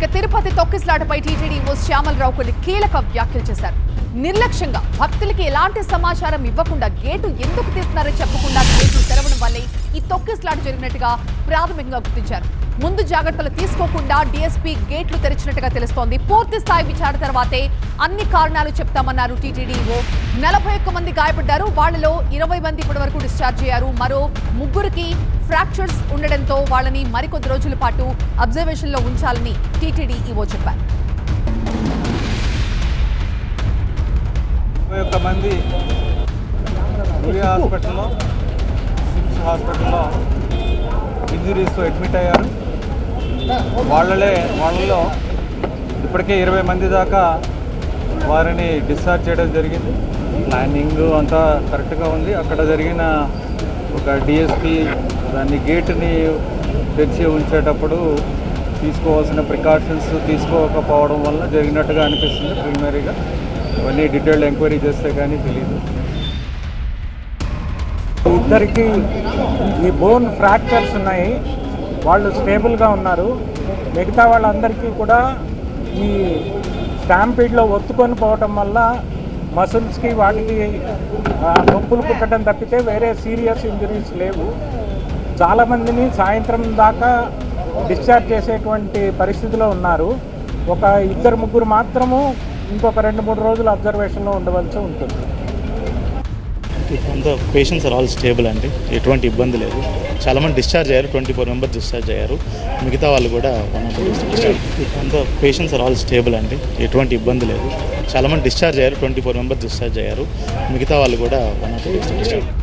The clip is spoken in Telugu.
ఇక తిరుపతి తొక్కిసలాటపై టీటీడీ ఓ శ్యామలరావు కొన్ని కీలక వ్యాఖ్యలు చేశారు. నిర్లక్ష్యంగా భక్తులకి ఎలాంటి సమాచారం ఇవ్వకుండా గేటు ఎందుకు తీస్తున్నారో చెప్పకుండా గేటు తెరవడం వల్లే ఈ తొక్కిసలాట జరిగినట్టుగా ప్రాథమికంగా గుర్తించారు. ముందు జాగ్రత్తలు తీసుకోకుండా డీఎస్పీ గేట్లు తెరిచినట్టుగా తెలుస్తోంది. పూర్తి స్థాయి విచారణ తర్వాతే అన్ని కారణాలు చెప్తామన్నారు టీటీడీఓ. నలభై ఒక్క మంది గాయపడ్డారు. వాళ్ళలో ఇరవై మంది ఇప్పటి వరకు డిశ్చార్జ్ అయ్యారు. మరో ముగ్గురికి ఫ్రాక్చర్స్ ఉండడంతో వాళ్ళని మరికొద్ది రోజుల పాటు అబ్జర్వేషన్లో ఉంచాలని టీటీడీఈఓ చెప్పారు. మంది హాస్పిటల్లో హాస్పిటల్లో ఇంజురీస్తో అడ్మిట్ అయ్యారు. వాళ్ళలే వాళ్ళలో ఇప్పటికే ఇరవై మంది దాకా వారిని డిశ్చార్జ్ చేయడం జరిగింది. ప్లానింగ్ అంతా కరెక్ట్గా ఉంది. అక్కడ జరిగిన ఒక డిఎస్పి దాన్ని గేటుని తెరిచి ఉంచేటప్పుడు తీసుకోవాల్సిన ప్రికాషన్స్ తీసుకోకపోవడం వల్ల జరిగినట్టుగా అనిపిస్తుంది ప్రిలిమినరీగా. ఇవన్నీ డీటెయిల్డ్ ఎంక్వైరీ చేస్తే కానీ తెలియదు ఇద్దరికి ఈ బోన్ ఫ్రాక్చర్స్ ఉన్నాయి. వాళ్ళు స్టేబుల్గా ఉన్నారు. మిగతా వాళ్ళందరికీ కూడా ఈ స్టాంపీడ్లో ఒత్తుకొని పోవటం వల్ల మసిల్స్కి వాటికి నొప్పులు పుట్టడం తప్పితే వేరే సీరియస్ ఇంజరీస్ లేవు. చాలామందిని సాయంత్రం దాకా డిశ్చార్జ్ చేసేటువంటి పరిస్థితిలో ఉన్నారు. ఒక ఇద్దరు ముగ్గురు మాత్రము ఇంకొక రెండు మూడు రోజులు అబ్జర్వేషన్లో ఉండవలసి ఉంటుంది. అంత పేషెంట్స్ ఆర్ ఆల్ స్టేబుల్ అండి. ఎటువంటి ఇబ్బంది లేదు. చాలామంది డిశ్చార్జ్ అయ్యారు. ట్వంటీ ఫోర్ మెంబర్స్ డిశ్చార్జ్ అయ్యారు. మిగతా వాళ్ళు కూడా వన్ ఆఫ్ అంత పేషెంట్స్ ఆర్ ఆల్ స్టేబుల్ అండి. ఎటువంటి ఇబ్బంది లేదు. చాలామంది డిశ్చార్జ్ అయ్యారు. ట్వంటీ ఫోర్ మెంబర్స్ డిశ్చార్జ్ అయ్యారు. మిగతా వాళ్ళు కూడా వన్ ఆఫ్ డిశ్చార్జ్